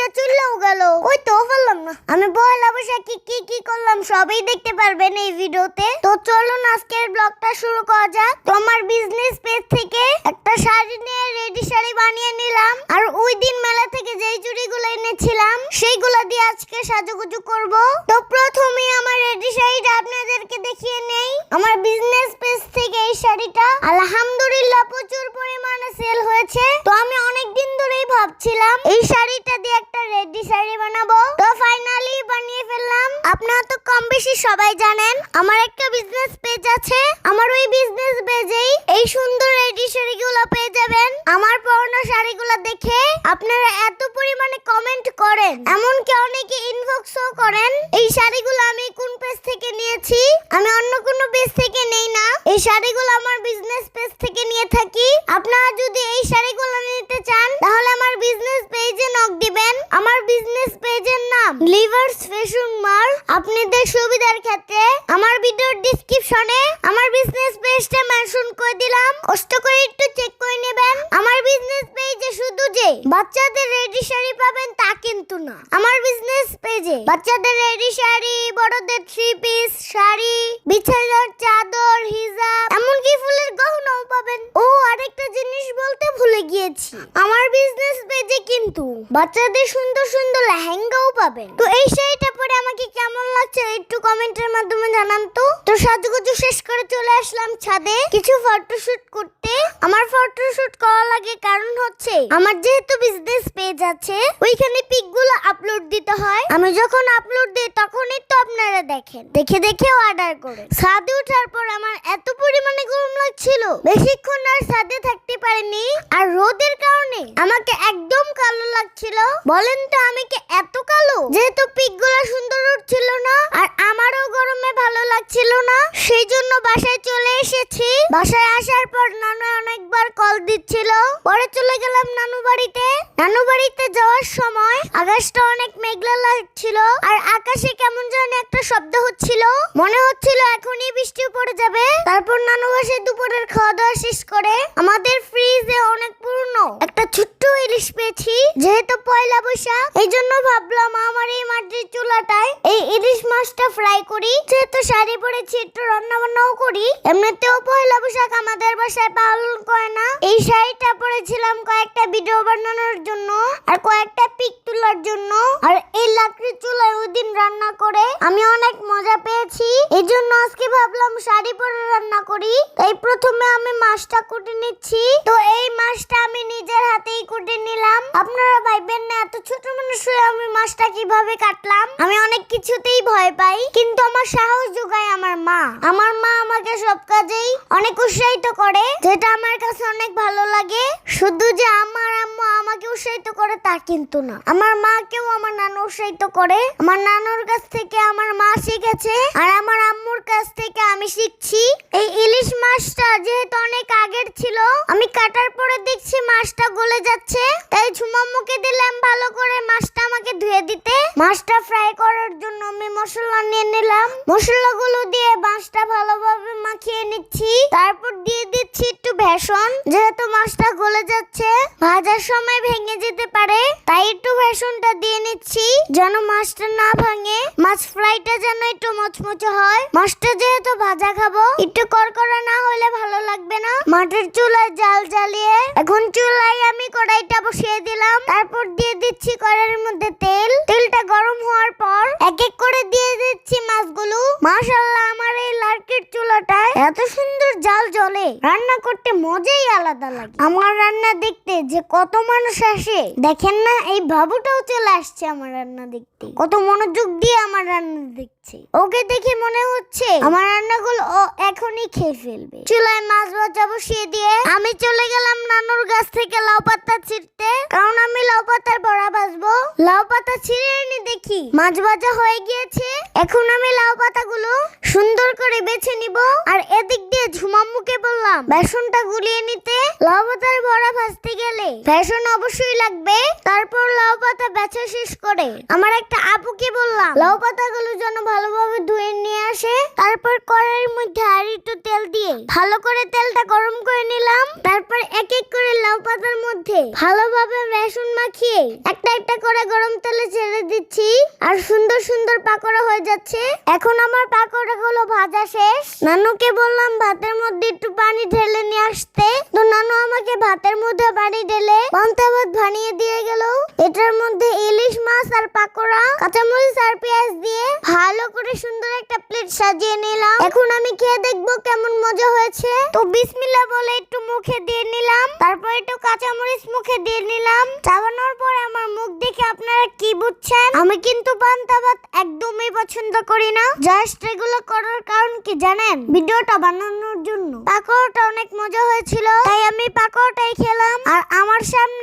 দুইটা চুললেও গেল। ওই তো পারলাম না। আমি পয়লা বৈশাখে কি কি করলাম সবই দেখতে পারবেন এই ভিডিওতে। তো চলুন আজকের ব্লগটা শুরু করা যাক। তো আমার বিজনেস পেজ থেকে একটা শাড়ি নিয়ে রেডি শাড়ি বানিয়ে নিলাম। আর ওই দিন মেলা থেকে যেই চুড়িগুলো এনেছিলাম, সেইগুলো দিয়ে আজকে সাজুগুজু করব। তো প্রথমে আমার রেডি শাড়িটা আপনাদেরকে দেখিয়ে নেই। আমার বিজনেস পেজ থেকে এই শাড়িটা, আলহামদুলিল্লাহ প্রচুর পরিমাণে সেল হয়েছে তো আমি অনেক দিন ধরেই ভাবছিলাম এই শাড়িটা দিয়ে একটা রেডি শাড়ি বানাবো? তো ফাইনালি বানিয়ে ফেললাম। আপনারা তো কম বেশি সবাই জানেন, আমার একটা বিজনেস পেজ আছে। আমার ওই বিজনেস পেজেই এই সুন্দর রেডি শাড়িগুলো পেয়ে যাবেন। আমার পুরনো শাড়িগুলো দেখে আপনারা এত পরিমাণে কমেন্ট করেন। এমনকি অনেকে ইনবক্সও করেন। এই শাড়িগুলো আমি কোন পেজ থেকে নিয়েছি? আমি অন্য কোনো পেজ থেকে নেই না। এই শাড়িগুলো আমার বিজনেস পেজ থেকে নিয়ে থাকি। আপনারা যদি এই শাড়িগুলো নিতে চান, তাহলে আমার বিজনেস পেজে নক দিবেন। আমার বিজনেস পেজের নাম লিভার্স ফ্যাশন মার আপনাদের সুবিধার ক্ষেত্রে আমার ভিডিওর ডেসক্রিপশনে আমার বিজনেস পেজটা মেনশন করে দিলাম। কষ্ট করে একটু চেক করে নেবেন। আমার বিজনেস পেজে শুধু যে বাচ্চাদের রেডি শাড়ি পাবেন তা কিন্তু না। আমার বিজনেস পেজে বাচ্চাদের রেডি শাড়ি, বড়দের থ্রি পিস শাড়ি, বিছানার চাদর, হিজাব, এমনকি ফুলের গহনাও পাবেন। ও, আরেকটা জিনিস বলতে ভুলে গিয়েছি। আমার বিজনেস পেজে কিন্তু বাচ্চাদের সুন্দর সুন্দর লেহেঙ্গাও পাবেন। তো এই শাড়িটা পরে আমাকে কেমন লাগছে একটু কমেন্টের মাধ্যমে জানান তো। তো সাজুগুজু শেষ করে চলে আসলাম ছাদে কিছু ফটোশুট করতে। আমার ফটোশুট করা লাগে কারণ হচ্ছে, আমার যেহেতু বিজনেস পেজ আছে, ওইখানে পিকগুলো আপলোড দিতে হয়। আমি যখন আপলোড দিই, তখনই তো আপনারা দেখেন। দেখে দেখে অর্ডার করে ছাদে ওঠার পর আমার এত পরিমাণে গরম লাগছিল। বেশিক্ষণ আর ছাদে থাকতে পারিনি। আর রোদের কারণে আমাকে একদম কালো লাগছিল। বলেন তো আমি কি এত কালো? যেহেতু পিকগুলো সুন্দর উঠছিল না আর আমারও গরমে ভালো লাগছিল না। সেই জন্য বাসায় চলে এসেছি। বাসায় আসার পর নানু অনেকবার কল দিচ্ছিল। পরে চলে গেলাম নানু বাড়িতে। নানু বাড়িতে যাওয়ার সময় আকাশটা অনেক মেঘলা লাগছিল, আর আকাশে কেমন যেন একটা শব্দ হচ্ছিল। মনে হচ্ছিল এখনই বৃষ্টি পড়ে যাবে। তারপর নানু বাসায় দুপুরের খাওয়া দাওয়া শেষ করে আমাদের ফ্রিজে অনেক পুরনো একটা ছোট্ট ইলিশ পেয়েছি, যেহেতু পয়লা বৈশাখ। এই জন্য ভাবলাম আমার এই মাটির চুলাটায় এই ইলিশ মাছটা ফ্রাই করি। যেহেতু শাড়ি পরেছি, একটু রান্না বান্নাও করি। এমনিতেও পয়লা বৈশাখ আমাদের বাসায় পালন করে না। এই শাড়িটা পরেছিলাম কয়েকটা ভিডিও বানানোর জন্য আর কয়েকটা পিক তোলার জন্য, আর এই লাকড়ির চুলায় ওই দিন রান্না করে আমি অনেক মজা পেয়েছি। এই জন্য আজকে ভাবলাম শাড়ি পরে রান্না করি। তাই প্রথমে আমি মাছটা কুটে নিচ্ছি। তো এই মাছটা আমি নিজের হাতেই কুটে নিলাম। আপনারা ভাইবেন না, এত ছোট মানুষ হয়ে আমি মাছটা কীভাবে কাটলাম? আমি অনেক কিছুতেই ভয় পাই, কিন্তু আমার সাহস যোগায় আমার মা। আমার মা আমাকে সব কাজেই অনেক উৎসাহিত করে, যেটা আমার কাছে অনেক ভালো লাগে। শুধু যে আমার আম্মু আমাকে উৎসাহিত করে তা কিন্তু না। আমার মাকেও আমার নানু উৎসাহিত করে। আমার নানুর কাছ থেকে আমার মা শিখেছে আর আমার আম্মুর কাছ থেকে আমি শিখছি। এই ইলিশ মাছটা যেহেতু অনেক আগের ছিল, আমি কাটার পরে দেখছি মাছটা গলে যাচ্ছে। তাই ঝুমাম্মুকে দিলাম ভালো করে মাছটা আমাকে ধুয়ে দিতে। মাছটা ফ্রাই মশলা নিয়ে নিলাম। মশলাগুলো দিয়ে মাছটা ভালোভাবে মাখিয়ে নিচ্ছি। তারপর দিয়ে দিচ্ছি একটু ভেষন যেহেতু মাছটা গলে যাচ্ছে, ভাজার সময় ভেঙে যেতে পারে। তাই একটু ভেষনটা দিয়ে নিচ্ছি, যেন মাছটা না ভাঙে। মাছ ফ্রাইটা যেন একটু মচমচে হয়। মাছটা যেহেতু ভাজা খাব, একটু করকরা না হলে ভালো লাগবে না। মাটির চুলায় জাল জ্বালিয়ে, এখন চুলায় আমি কড়াইটা বসিয়ে দিলাম। তারপর দিয়ে দিচ্ছি কড়াইয়ের মধ্যে তেল। তেলটা গরম হওয়ার পর এক এক করে দিয়ে দিচ্ছি মাছগুলো মাশাল্লাহ আমার এই লার্কির চুলাটায় এত সুন্দর জাল জ্বলে রান্না করতে মজাই আলাদা লাগে। আমার রান্না দেখতে যে কত মানুষ আসে, দেখেন না, এই বাবুটাও চলে আসছে আমার রান্না দেখতে। কত মনোযোগ দিয়ে আমার রান্না দেখছে। ওকে দেখে মনে হচ্ছে আমার রান্নাগুলো ও এখনই খেয়ে ফেলবে। চুলায় মাছ ভাজা বসিয়ে দিয়ে আমি চলে গেলাম নানুর গাছ থেকে লাউ পাতা ছিঁড়তে। কারণ আমি লাউ পাতার বড়া ভাজবো। লাউ পাতা ছিঁড়ে এনে দেখি মাছ ভাজা হয়ে গিয়েছে। এখন আমি লাউ পাতাগুলো সুন্দর করে বেছে নিব। আর এদিক দিয়ে ঝুমাম্মুকে বললাম, বেসনটা গুলিয়ে নিতে। লাউ পাতার ভাজতে গেলে বেসন অবশ্যই লাগবে। তারপর লাউ পাতা বেচা শেষ করে আমার একটা আপুকে বললাম, লাউ পাতাগুলো যেন ভালোভাবে ধুয়ে নিয়ে আসে। তারপর কড়াইয়ের মধ্যে আর একটু তেল দিয়ে ভালো করে তেলটা গরম করে নিলাম। তারপর এক এক করে লাউ পাতার মধ্যে ভালোভাবে বেসন মাখিয়ে একটা একটা করে গরম তেলে ছেড়ে দিচ্ছি। আর সুন্দর সুন্দর পাকোড়া হয়ে যাচ্ছে। এখন আমার পাকোড়াগুলো ভাজা শেষ? নানুকে বললাম ভাতের মধ্যে একটু পানি ঢেলে নিয়ে আসতে। তো নানু আমাকে ভাতের মধ্যে পানি ঢেলে পান্তা ভাত বানিয়ে দিয়ে গেল। এটার মধ্যে ইলিশ মাছ আর পাকোড়া, কাঁচামরিচ আর পেঁয়াজ দিয়ে ভালো করে সুন্দর একটা প্লেট সাজিয়ে নিলাম। এখন আমি খেয়ে দেখব কেমন মজা হয়েছে। তো বিসমিল্লাহ বলে একটু মুখে দিয়ে নিলাম। তারপর একটু কাঁচামরিচ মুখে দিয়ে নিলাম। চাবানোর পর আমার মুখ দেখে আপনারা কি বুঝছেন? আমি কিন্তু পান্তা ভাত একদমই পছন্দ করি না। জাস্ট এগুলো করার কারণ কি জানেন? ভিডিওটা বানানোর জন্য। পাকোড়াটা অনেক মজা হয়েছিল। তাই আমি পাকোড়াটাই খেলাম। আর আমার সামনে